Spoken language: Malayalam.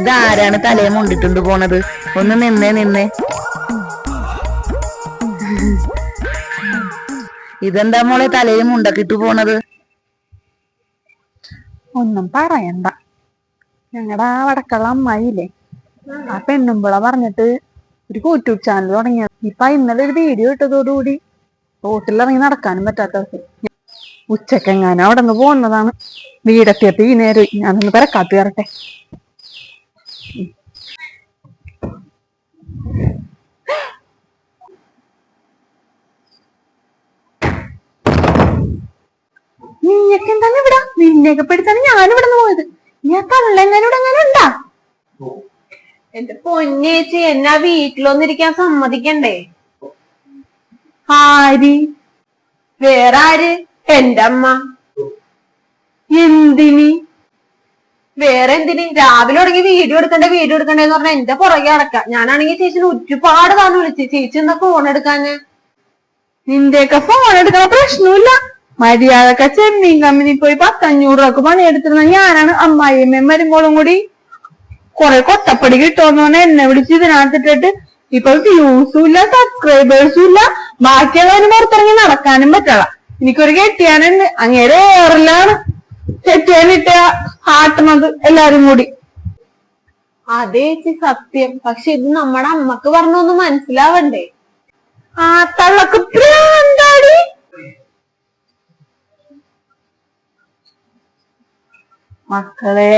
ഇതാരാണ് തലയെ മുണ്ടിട്ടുണ്ട് പോണത്? ഒന്ന് നിന്നേ നിന്നേ. ഇതെന്താ മോളെ തലയിൽ മുണ്ടക്കിട്ട് പോണത്? ഒന്നും പറയണ്ട. ഞങ്ങളുടെ ആ വടക്കുള്ള അമ്മായില്ലേ ആ പെണ്ണുമ്പള പറഞ്ഞിട്ട് ഒരു യൂട്യൂബ് ചാനൽ തുടങ്ങിയത്. ഇപ്പൊ ഇന്നലെ ഒരു വീഡിയോ ഇട്ടതോടുകൂടി റോട്ടിലിറങ്ങി നടക്കാനും പറ്റാത്ത അവസ്ഥ. ഉച്ചക്കെങ്ങാനും അവിടെ നിന്ന് പോകുന്നതാണ്. വീടെത്തിയപ്പോ ഈ നേരം ഞാനൊന്ന് പെരക്കാത്ത് കയറട്ടെ. നീയൊക്കെ എന്താണ് ഇവിടെ? നിന്നെയൊക്കെ ഞാനിവിടെ നിന്ന് പോയത്. ഞാൻ അങ്ങനെ ഉണ്ടാ? എന്റെ പൊന്നേച്ചി എന്നാ വീട്ടിലൊന്നിരിക്കാൻ സമ്മതിക്കണ്ടേ? ആര്? വേറെ ആര്? എന്റെ അമ്മ എന്തിനി? വേറെ എന്തിനി രാവിലെ തുടങ്ങി വീഡിയോ എടുക്കണ്ടേ വീഡിയോ എടുക്കണ്ടേന്ന് പറഞ്ഞാൽ എന്റെ പുറകെ അടക്ക ഞാനാണെങ്കിൽ ചേച്ചിനെ ഒരുപാട് തവണ വിളിച്ചു ചേച്ചി എന്താ ഫോൺ എടുക്കാന് നിന്റെയൊക്കെ ഫോൺ എടുക്കാൻ പ്രശ്നമില്ല. മര്യാദക്ക ചെമ്മീൻ കമ്പനി പോയി പത്തഞ്ഞൂറ് രൂപക്ക് പണിയെടുത്തിരുന്ന ഞാനാണ് അമ്മായിയമ്മയും വരുമ്പോഴും കൂടി. കൊറേ കൊട്ടപ്പടി കിട്ടുമെന്ന് പറഞ്ഞാൽ എന്നെ വിളിച്ച് ഇതിനകത്തിട്ടിട്ട് ഇപ്പൊ വ്യൂസും ഇല്ല സബ്സ്ക്രൈബേഴ്സും ഇല്ല. ബാക്കിയുള്ളവന് പുറത്തിറങ്ങി നടക്കാനും പറ്റള എനിക്കൊരു കെട്ടിയാനുണ്ട്. അങ്ങേരെ ഏറിലാണ് കെട്ടിയാനിട്ട് ആട്ടണത് എല്ലാരും കൂടി. അതേ ചേച്ചി സത്യം. പക്ഷെ ഇത് നമ്മുടെ അമ്മയ്ക്ക് പറഞ്ഞൊന്നും മനസ്സിലാവണ്ടേ? ആ തള്ളക്ക് പ്രാന്താടി. മക്കളെ.